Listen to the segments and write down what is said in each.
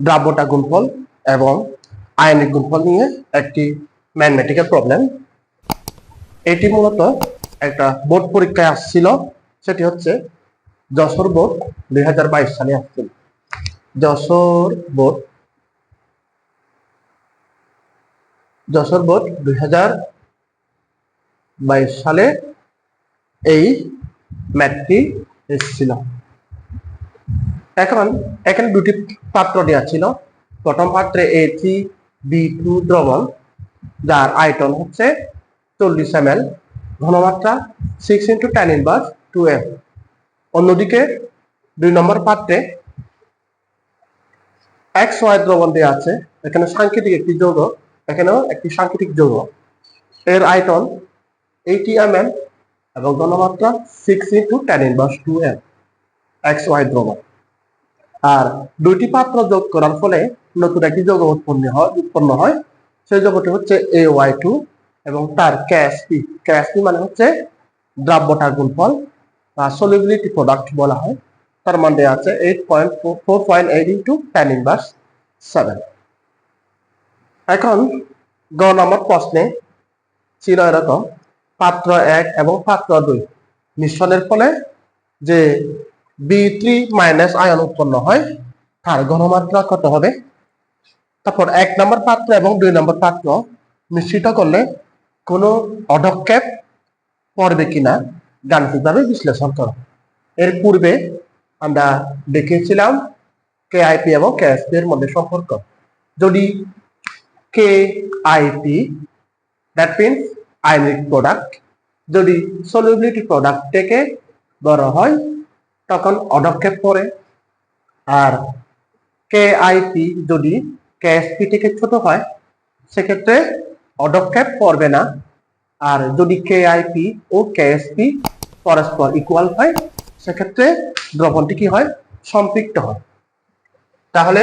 দ্রাব্যটা গুণফল এবং আয়নিক গুণফল নিয়ে একটি ম্যাথমেটিক্যাল প্রবলেম। এটি মূলত একটা বোর্ড পরীক্ষায় আসছিল, সেটি হচ্ছে যশোর বোর্ড দুই হাজার বাইশ সালে আসছিল। যশোর বোর্ড যশোর বোর্ড দুই হাজার বাইশ সালে এই ম্যাথটি এসেছিল। এখন, এখানে দুটি পাত্র দেওয়া ছিল। প্রথম পাত্রে এ থ্রি বি টু দ্রবণ, যার আয়তন হচ্ছে চল্লিশ এম এল ঘনমাত্রা six into ten inverse two M অন্যদিকে দুই নম্বর পাত্রে এক্স ওয়াই দ্রবণ দেওয়া আছে। এখানে সাংকেতিক একটি যৌগ, এখানেও একটি সাংকেতিক যৌগ। এর আয়তন এইটি এম এল এবং ঘনমাত্রা six into ten inverse two M X Y দ্রবণ। আর দুইটি পাত্র যোগ করার ফলে নতুন একটি যৌগ উৎপন্ন হয় উৎপন্ন হয়। সেই যৌগটি হচ্ছে এ ওয়াই টু এবং তার ক্যাএসপি ক্যাএসপি মানে হচ্ছে দ্রাব্যটার গুণফল সলিবিলিটি প্রোডাক্ট বলা হয়। তার মানে আছে eight point four point eight into ten inverse seven এখন গ নম্বর প্রশ্নে ছিল এরকম পাত্র এক এবং পাত্র দুই মিশ্রণের ফলে যে বি থ্রি মাইনাস আয়ন উৎপন্ন হয়, তার ঘনমাত্রা কত হবে? তারপর এক নম্বর পাত্র এবং দুই নম্বর পাত্র মিশ্রিত করলে কোনো অধক্ষেপ পড়বে কিনা গাণিতিকভাবে বিশ্লেষণ করো। এর পূর্বে আমরা দেখিয়েছিলাম কে আইপি এবং কেএসপি এর মধ্যে সম্পর্ক। যদি K IP that means ionic product যদি সলিবিলিটি প্রোডাক্ট থেকে বড় হয় তখন অধক্ষেপ পড়ে আর কে আইপি যদি কেএসপি থেকে ছোট হয়, সেক্ষেত্রে অধক্ষেপ পড়বে না। আর যদি কে আইপি ও কেএসপি পরস্পর ইকুয়াল হয়, সেক্ষেত্রে দ্রবণটি কি হয়? সম্পৃক্ত হয়। তাহলে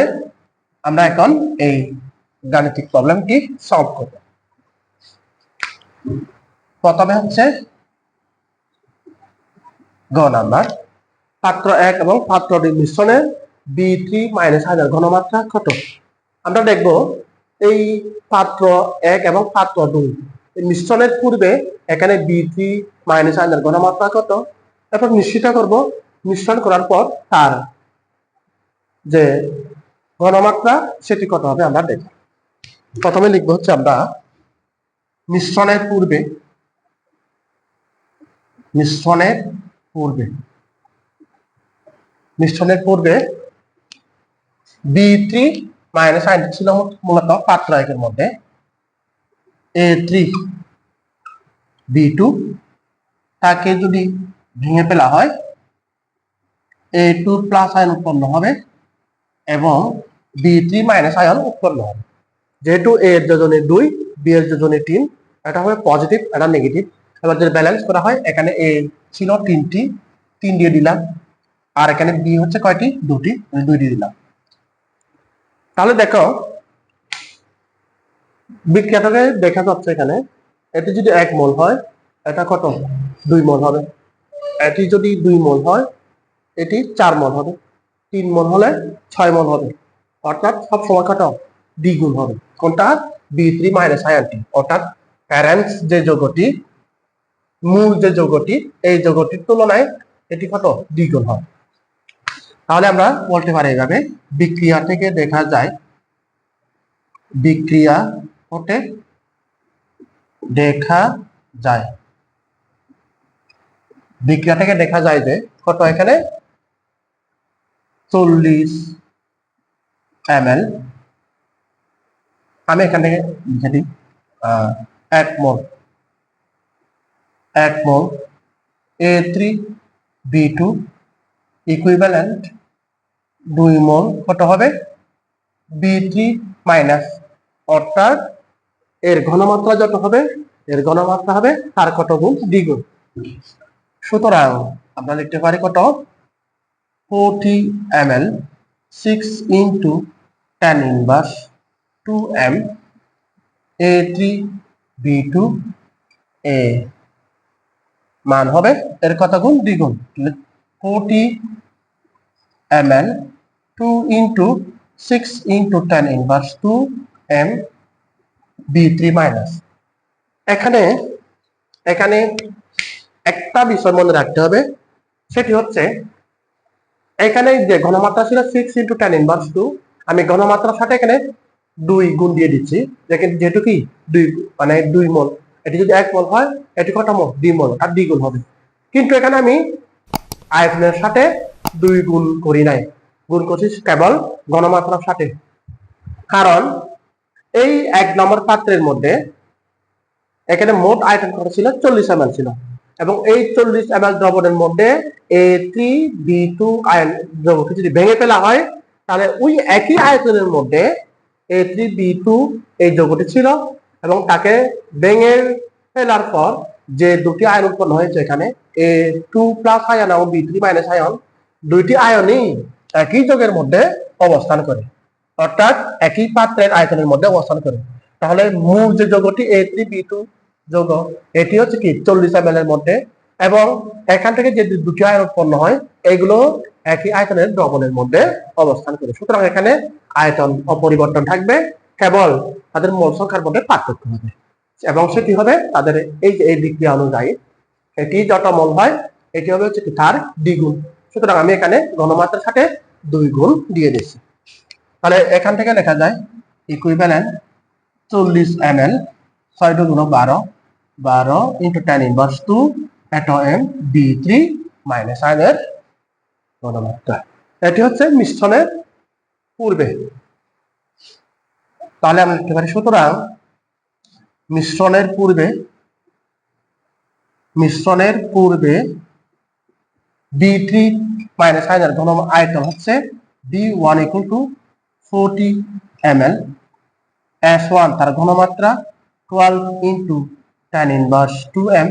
আমরা এখন এই গাণিতিক প্রবলেমটি সলভ করব। প্রথমে হচ্ছে গ নাম্বার। পাত্র এক এবং পাত্র দুই মিশ্রণে বি থ্রি মাইনাস হাজার ঘনমাত্রা কত? আমরা দেখব এই পাত্র এক এবং পাত্র দুই মিশ্রণের পূর্বে এখানে বি থ্রি মাইনাস হাজার ঘনমাত্রা কত? তারপর নিশ্চিত করব মিশ্রণ করার পর তার যে ঘনমাত্রা সেটি কত হবে আমরা দেখব। প্রথমে লিখব হচ্ছে আমরা মিশ্রণের পূর্বে মিশ্রণের পূর্বে। মিশ্রণের পূর্বে বি থ্রি মাইনাস আইন ছিল মূলত পাত্র একের মধ্যে। এ থ্রি বি টু তাকে যদি ভেঙে ফেলা হয় এ টু প্লাস আয়ন উৎপন্ন হবে এবং বি থ্রি মাইনাস আয়ন উৎপন্ন হবে। যেহেতু এ এর যোজনে দুই বি এর যোজনে তিন, এটা হবে পজিটিভ এটা নেগেটিভ এবার যদি ব্যালেন্স করা হয়, এখানে এ ছিল তিনটি, তিন দিয়ে দিলাম। আর এখানে বি হচ্ছে কয়টি? দুটি। আমি দুই দিলাম। তাহলে দেখো বিক্রিয়াটাকে দেখা যাচ্ছে এখানে, এটি যদি এক মোল হয়, এটা কত? দুই মোল হবে। এটি যদি দুই মোল হয়, এটি চার মোল হবে। তিন মোল হলে ছয় মোল হবে। অর্থাৎ সব সময় কত? দ্বিগুণ হবে। কোনটা? বি থ্রি মাইনাস আয়ানটি অর্থাৎ প্যারেন্টস যে যৌগটি, মূল যে যৌগটি, এই যৌগটির তুলনায় এটি কত? দ্বিগুণ হয় তাহলে আমরা বলতে পারি এভাবে, বিক্রিয়া থেকে দেখা যায়, বিক্রিয়া হতে দেখা যায়। বিক্রিয়া থেকে দেখা যায় যে, কত এখানে? চল্লিশ এম এল আমি এখানে লিখে দিই এক মোল। এক মোল, A three B two equivalent দুই মোল কত হবে? বি থ্রি মাইনাস অর্থাৎ এর ঘনমাত্রা যত হবে, এর ঘনমাত্রা হবে তার কত গুণ দ্বিগুণ সুতরাং আমরা লিখতে পারি কত? Forty M L six into ten inverse two M A three B two A মান হবে এর কত গুণ? দ্বিগুণ forty M L two into six into ten inverse two M B three minus এখানে এখানে একটা বিষয় মনে রাখতে হবে, সেটি হচ্ছে এখানে যে ঘনমাত্রা ছিল six into ten inverse two আমি ঘনমাত্রার সাথে এখানে দুই গুণ দিয়ে দিচ্ছি যেহেতু কি, দুই মানে দুই মোল, এটি যদি এক মোল হয়, এটি কটা মোল? দুই মোল, আর দ্বিগুণ হবে। কিন্তু এখানে আমি আয়তনের সাথে দুই গুণ করি নাই। গুণ করছি কেবল ঘনমাত্রার সাথে। কারণ এই এক নম্বর পাত্রের মধ্যে এখানে মোট আয়তন কত ছিল? চল্লিশ এম ছিল। এবং এই চল্লিশ এম এল দ্রবণের মধ্যে এ থ্রি বি টু আয়ন দ্রবণকে যদি ভেঙে ফেলা হয়, তাহলে ওই একই আয়তনের মধ্যে এ থ্রি বি টু এই যৌগটি ছিল এবং তাকে ভেঙে ফেলার পর যে দুটি আয়ন উৎপন্ন হয়েছে এখানে এ টু প্লাস আয়ন এবং বি থ্রি মাইনাস আয়ন দুইটি আয়নই একই যোগের মধ্যে অবস্থান করে। অর্থাৎ একই পাত্রের আয়তনের মধ্যে অবস্থান করে। তাহলে মূল যে যৌগটি এ থ্রি বি টু যৌগ, এটি হচ্ছে কি, চল্লিশ এম এর মধ্যে। এবং এখান থেকে যে দুটি আয়ন উৎপন্ন হয়, এগুলো একই আয়তনের দ্রবণের মধ্যে অবস্থান করে। সুতরাং এখানে আয়তন অপরিবর্তন থাকবে, কেবল তাদের মোল সংখ্যার মধ্যে পার্থক্য হবে। এবং সেটি হবে তাদের এই যে এই বিক্রিয়া অনুযায়ী এটি যত মোল হয়, এটি হবে হচ্ছে তার দ্বিগুণ সুতরাং আমি এখানে ঘনমাত্রার সাথে দুই গুণ দিয়ে দিচ্ছি তাহলে এখান থেকে লেখা যায় ইকুইভ্যালেন্ট চল্লিশ এম এল ছয় দুগুণ বারো বারো into ten inverse two eight M B three minus আয়নের ঘনমাত্রা এটি হচ্ছে মিশ্রণের পূর্বে। তাহলে আমরা লিখতে পারি সুতরাং মিশ্রণের পূর্বে মিশ্রণের পূর্বে বি থ্রি মাইনাস আয়নের ঘন আয়তন হচ্ছে B one equal to forty M L S one তার ঘনমাত্রা twelve into ten inverse two M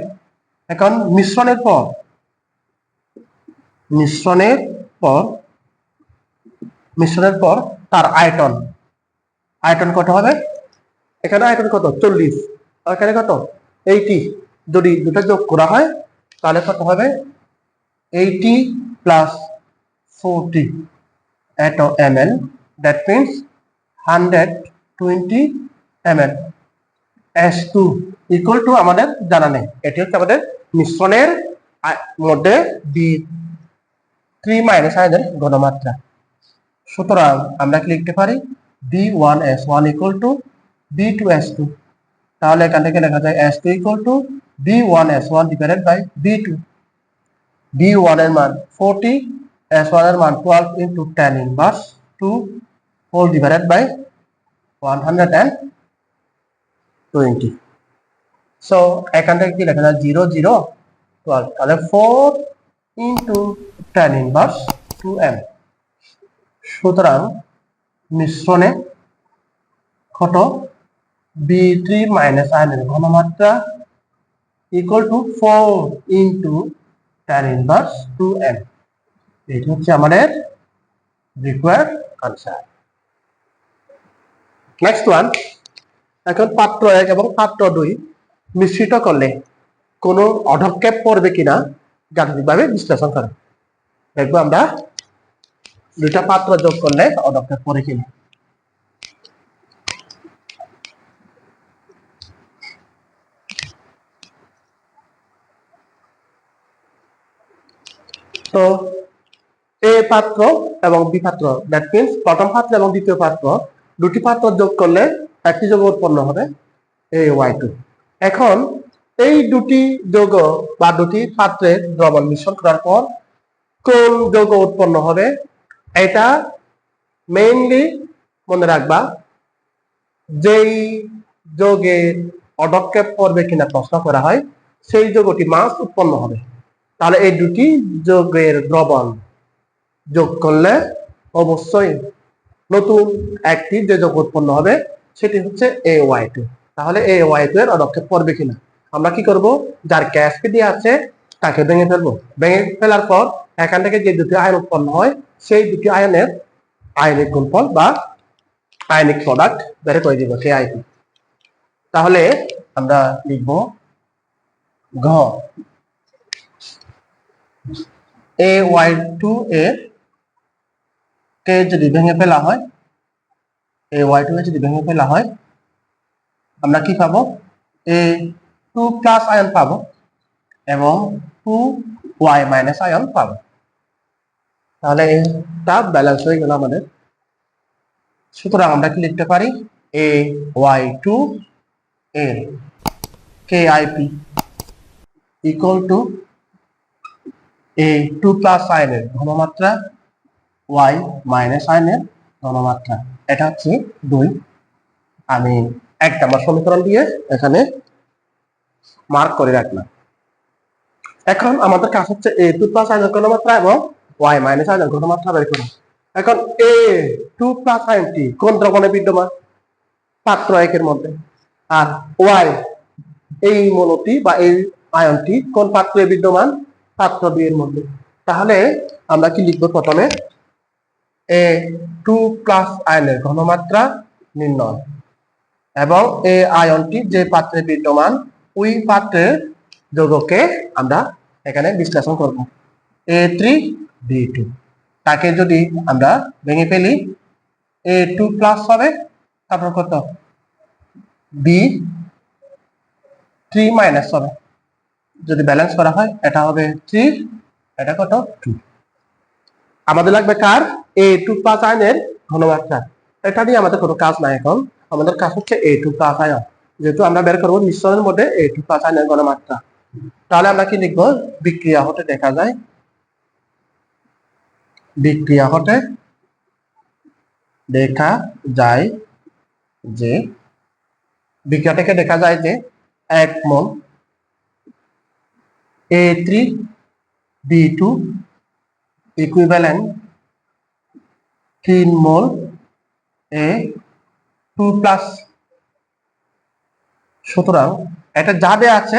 এখন মিশ্রণের পর মিশ্রণের পর মিশ্রণের পর তার আয়তন আয়তন কত হবে? এখানে আয়তন কত? চল্লিশ। আর এখানে কত? এইটি। যদি দুটো যোগ করা হয়, তাহলে কত হবে? এইটি প্লাস ফোরটি এটো M L that means hundred twenty M L S two equal to আমাদের জানা নেই। এটি হচ্ছে আমাদের মিশ্রণের মধ্যে বি থ্রি মাইনাস আয়নের ঘনমাত্রা। সুতরাং আমরা কি লিখতে পারি? V one S one equal to V two S two তাহলে এখান থেকে লেখা যায় S two equal to V one S one divided by V two V ওয়ানের মান ফোরটি এস ওয়ানের মান twelve into ten inverse two whole divided by one hundred and twenty so এখান থেকে কি লেখা যায়? জিরো জিরো টুয়েলভ তাহলে four into ten inverse two M সুতরাং মিশ্রণে কত? বি থ্রি মাইনাস আয়নের ঘনমাত্রা equal to four into ten inverse two M এটি হচ্ছে আমাদের রিকোয়ার্ড আনসার নেক্সট ওয়ান এখন পাত্র এক এবং পাত্র দুই মিশ্রিত করলে কোনো অধক্ষেপ পড়বে কিনা গাণিতিকভাবে বিশ্লেষণ করে। দেখব আমরা দুইটা পাত্র যোগ করলে অধক্ষেপ পড়ে কিনা। তো এ পাত্র এবং বি পাত্র। দ্যাট মিনস প্রথম পাত্র এবং দ্বিতীয় পাত্র, দুটি পাত্র যোগ করলে একটি যোগ উৎপন্ন হবে এ ওয়াই টু। এখন এই দুটি যোগ বা দুটি পাত্রের দ্রবণ মিশ্রণ করার পর কোন যোগ উৎপন্ন হবে এটা মেইনলি মনে রাখবা যেই যোগের অদক্ষেপ পড়বে কিনা প্রশ্ন করা হয়, সেই যোগটি মাস উৎপন্ন হবে। তাহলে এই দুটি যোগের দ্রবণ যোগ করলে অবশ্যই নতুন একটি যে যোগ উৎপন্ন হবে, সেটি হচ্ছে এ ওয়াই টু তাহলে এ ওয়াই টু এর অদক্ষেপ পড়বে কিনা? আমরা কি করব? যার ক্যাশকে দিয়ে আছে, তাকে ভেঙে ফেলব। ভেঙে ফেলার পর এখান থেকে যে দুটি আয়ন উৎপন্ন হয়, সেই দুটি আয়নের আয়নিক গুণফল বা আয়নিক প্রোডাক্ট বের করে দিব সেই আইপি তাহলে আমরা লিখব ঘ। এ ওয়াই টু এর কে যদি ভেঙে ফেলা হয় এই ওয়াই টু যদি ভেঙে ফেলা হয়, আমরা কি পাবো? এ টু প্লাস আয়ন পাবো এবং টু ওয়াই মাইনাস আয়ন পাবো। তাহলে এটা ব্যালেন্স হয়ে গেল আমাদের। সুতরাং আমরা কি লিখতে পারি? এ ওয়াই টু এর K IP equal to A two plus আয়নের ঘনমাত্রা ওয়াই মাইনাস আয়নের ঘনমাত্রা। এটা হচ্ছে দুই। আমি এক নম্বর সমীকরণ দিয়ে এখানে মার্ক করে রাখলাম। এখন আমাদের কাজ হচ্ছে এ টু প্লাস আয়নের ঘনমাত্রা এবং ওয়াই মাইনাস আয়নের ঘনমাত্রা বের করা। এখন এ টু প্লাস আয়নটি কোন দ্রবণে বিদ্যমান? পাত্র একের মধ্যে। আর ওয়াই এই মৌলটি বা এই আয়নটি কোন পাত্রে বিদ্যমান? পাত্র দুইয়ের মধ্যে। তাহলে আমরা কি লিখব প্রথমে? এ টু প্লাস আয়নের ঘনমাত্রা নির্ণয় এবং এই আয়নটি যে পাত্রে বিদ্যমান, ওই পাত্রের যৌগকে আমরা এখানে বিশ্লেষণ করব। এ থ্রি বি টু তাকে যদি আমরা ভেঙে ফেলি এ টু প্লাস হবে, তারপর কত? বি থ্রি মাইনাস হবে। যদি ব্যালেন্স করা হয়, এটা হবে থ্রি এটা কত টু আমাদের লাগবে কার? এ টু প্লাস আয়নের ঘনমাত্রা। এটা নিয়ে আমাদের কোনো কাজ নাই এখন। আমাদের কাজ হচ্ছে এ টু প্লাস আয়ন যেহেতু আমরা বের করব মিশ্রণের মধ্যে এ টু প্লাস আয়নের ঘনমাত্রা। তাহলে আমরা কি লিখব? বিক্রিয়া হতে দেখা যায়। বিক্রিয়া হতে দেখা যায় যে বিক্রিয়া থেকে দেখা যায় যে এক মন A3, B2 equivalent 3 mole A 2 plus সুতরাং এটা যা দেয়া আছে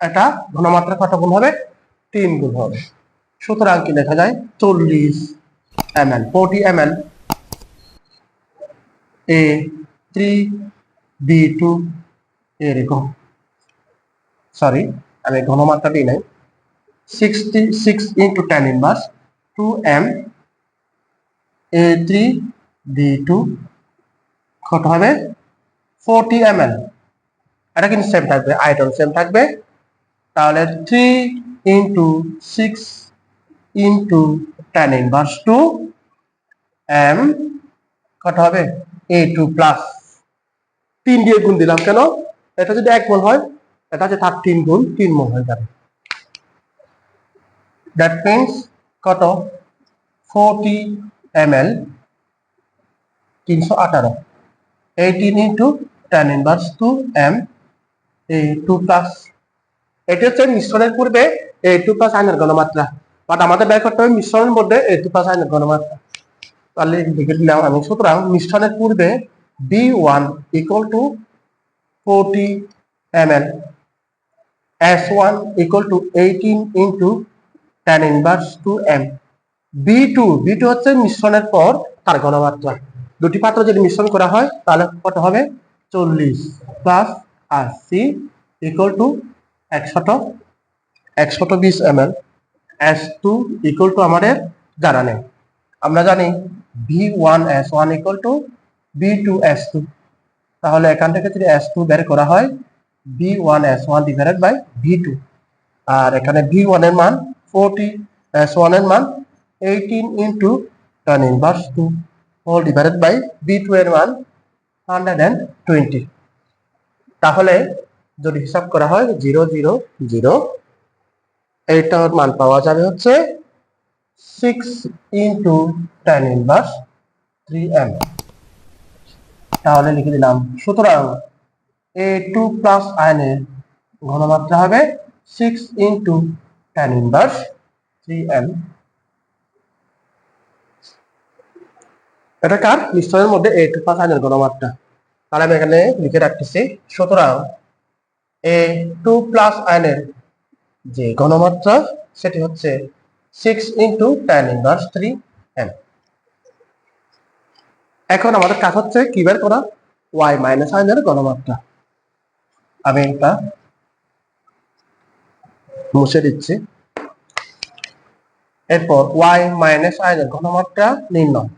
এটা ঘনমাত্রা কত গুণ হবে তিন গুণ হবে। সুতরাং কি লেখা যায়? চল্লিশ M L forty M L A three B two এরকম সরি আমি ঘনমাত্রাটি নাই। Sixty six into ten inverse two M A three B two কত হবে? ফোরটি এম এল এটা কিন্তু সেম থাকবে আয়তন সেম থাকবে। তাহলে three into six into ten inverse two M কত হবে? এ টু প্লাস তিন দিয়ে গুণ দিলাম কেন? এটা যদি এক মোল হয়, এটা হচ্ছে তার তিন গুণ তিন মোল হয়ে যাবে। দ্যাট মিনস কত? ফোরটি এম এল তিনশো আঠারো। Eighteen into ten inverse two M A two plus এটি হচ্ছে মিশ্রণের পূর্বে এ টু প্লাস আইনের ঘনমাত্রা। বাট আমাদের বের করতে হবে মিশ্রণের মধ্যে এ টু প্লাস আইনের ঘনমাত্রা। তাহলে লিখে দিলাম আমি। সুতরাং মিশ্রণের পূর্বে V one equal to forty M L S one equal to eighteen into ten inverse two M V two V two হচ্ছে মিশ্রণের পর তার ঘনমাত্রা। দুটি পাত্র যদি মিশ্রণ করা হয়, তাহলে কত হবে? চল্লিশ প্লাস আশি ইকুয়াল টু একশত একশত বিশ M L S two equal to আমাদের জানা নেই। আমরা জানি V one S one equal to V two S two তাহলে এখান থেকে যদি এস টু বের করা হয় V one S one divided by V two আর এখানে ভি ওয়ানের মান ফোরটি এস ওয়ানের মান eighteen into ten inverse two whole divided by V এর মান হান্ড্রেড অ্যান্ড টোয়েন্টি তাহলে যদি হিসাব করা হয় জিরো জিরো জিরো এইটার মান পাওয়া যাবে হচ্ছে six into ten inverse three M তাহলে লিখে দিলাম, সুতরাং এ টু প্লাস আয়নের ঘনমাত্রা হবে six into inverse three M এটা কার? মিশ্রণের মধ্যে এ টু প্লাস আয়নের ঘনমাত্রা তাহলে আমি এখানে লিখে রাখতেছি, সুতরাং এ টু প্লাস আয়নের যে গণমাত্রা, সেটি হচ্ছে six into ten inverse three M এখন আমাদের কাজ হচ্ছে কি বের করা? ওয়াই মাইনাস আয়নের ঘনমাত্রা আমি এটা মুছে দিচ্ছি। এরপর ওয়াই মাইনাস আয়নের ঘনমাত্রা নির্ণয়।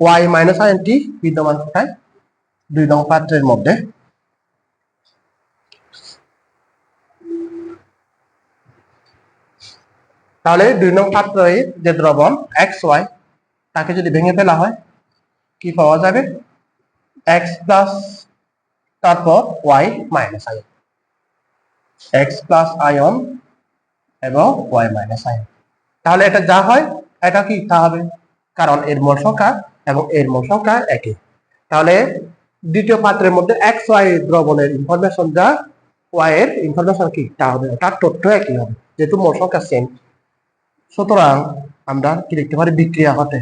ওয়াই মাইনাস আইএনটি বিদ্যমান কোথায়? দুই নং পাত্রের মধ্যে। তাহলে দুই নং পাত্রের যে দ্রবণ এক্স ওয়াই তাকে যদি ভেঙে ফেলা হয়, কি পাওয়া যাবে? এক্স প্লাস তারপর Y minus ion X plus ion এবং ওয়াই মাইনাস আয়ন তাহলে এটা যা হয়, এটা কি তা হবে? কারণ এর মোল সংখ্যা এবং এর মোল সংখ্যা একই। তাহলে দ্বিতীয় পাত্রের মধ্যে এক্স ওয়াই দ্রবণের ইনফরমেশন যা ওয়াই এর ইনফরমেশন কি? তা হবে তার তথ্য একই হবে, যেহেতু মোল সংখ্যা সেম সুতরাং আমরা কি লিখতে পারি? বিক্রিয়া হতে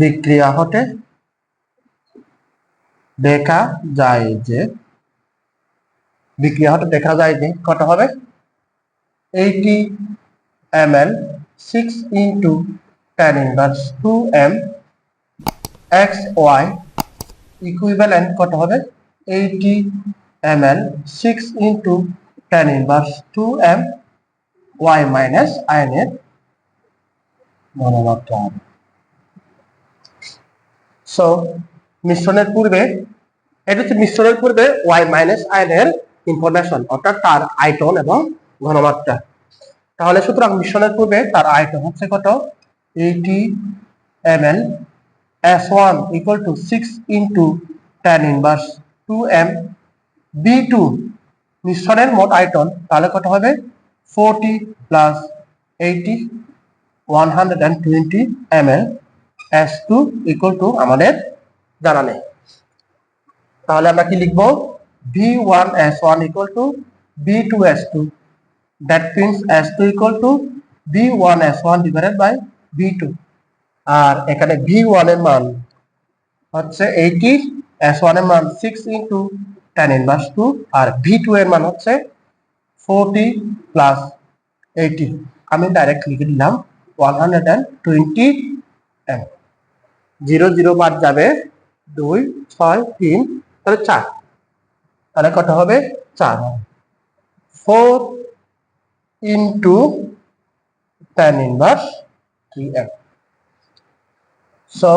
বিক্রিয়া হতে দেখা যায় যে, বিক্রিয়া হতে দেখা যায় যে, কত হবে? Eighty M L six into ten inverse two M X Y equivalent কত হবে? Eighty M L six into ten inverse two M Y minus আয়নের ঘনমাত্রা হবে। সো মিশ্রণের পূর্বে এটা হচ্ছে মিশ্রণের পূর্বে ওয়াই মাইনাস আয়নের ইনফরমেশন অর্থাৎ তার আয়তন এবং ঘনমাত্রা। তাহলে সুতরাং মিশ্রণের পূর্বে তার আয়তন হচ্ছে কত? Eighty M L S one equal to six into ten inverse two M V two মিশ্রণের মোট আয়তন তাহলে কত হবে? Forty plus eighty one hundred and twenty M L S two equal to আমাদের জানা নেই। তাহলে আমরা কি লিখব? V one S one equal to V two S two that means S two equal to V one S one divided by V two আর এখানে V ওয়ানের মান হচ্ছে এইটি এস ওয়ানের মান six into ten inverse two আর V two এর মান হচ্ছে forty plus এইটি আমি ডাইরেক্ট লিখে দিলাম one hundred and twenty zero zero বাদ যাবে দুই, ছয়, তিন তাহলে চার। তাহলে কত হবে? চার। Four into ten inverse three so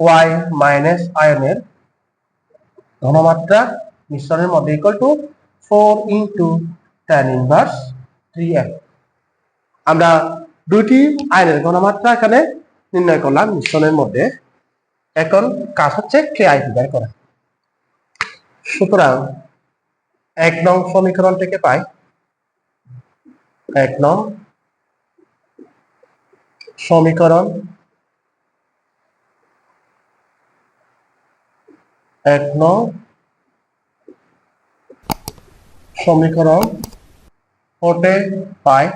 Y minus আয়নের ঘনমাত্রা মিশ্রণের মধ্যে equal to four into ten inverse three M আমরা দুইটি আয়নের ঘনমাত্রা এখানে নির্ণয় করলাম মিশ্রণের মধ্যে। এখন কাজ হচ্ছে কে আই বের করা। সুতরাং এক নং সমীকরণ থেকে পাই এক নং সমীকরণ এক নং সমীকরণ হতে পাই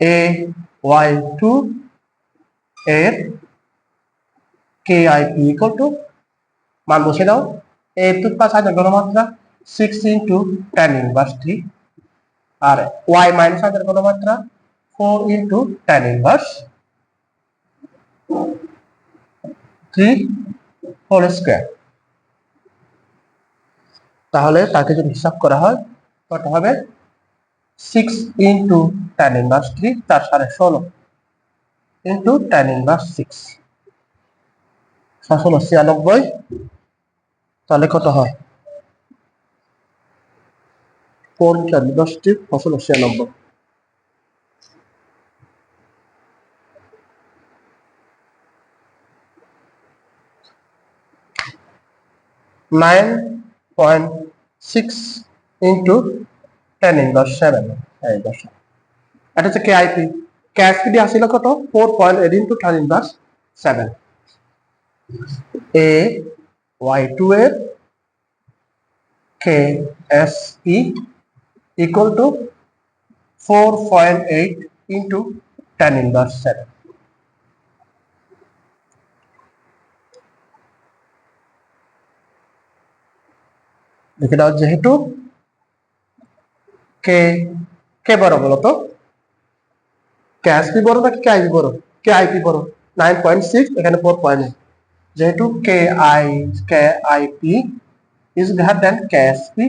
এ ওয়াই টু এর K I P equal to মান বসে দাও এ টু প্লাস আয়তন ঘনমাত্রা six into ten inverse three আর ওয়াই মাইনাস আয়তন ঘনমাত্রা four into ten inverse three whole square তাহলে তাকে যদি হিসাব করা হয় কত হবে six into ten inverse three চার সাড়ে ষোলো। ইন্টু টেন ইনভার্স সিক্স ষোলো, ছিয়ানব্বই। তাহলে কত হয়? পঞ্চান্ন দশটি ফসল ছিয়ানব্বই। Nine point six into ten inverse seven দশ এটা হচ্ছে কে আইপি কে আইপি দিয়ে আসিল কত? Four point eight into ten inverse seven A Y two এর K S E equal to four point eight into ten inverse seven দাও যেহেতু কে? কে বড় বলো তো? কে এসপি বড় নাকি কে আইপি বড়? কে আইপি বড়? নাইন পয়েন্ট সিক্স এখানে ফোর পয়েন্ট যেহেতু K I, K IP is greater than K SP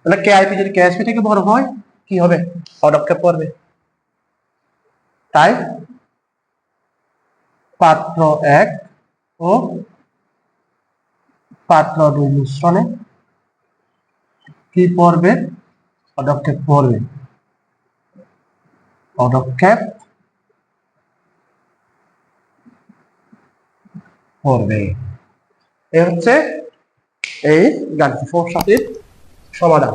তাহলে কে আইপি যদি কে এসপি থেকে বড় হয়, কি হবে? পদক্ষেপ পড়বে তাই পাত্র এক ও পাত্র দুই মিশ্রণে কি পড়বে? পদক্ষেপ করবে? পদক্ষেপ করবে। এ হচ্ছে এই গাণিতিক সমস্যাটির সমাধান।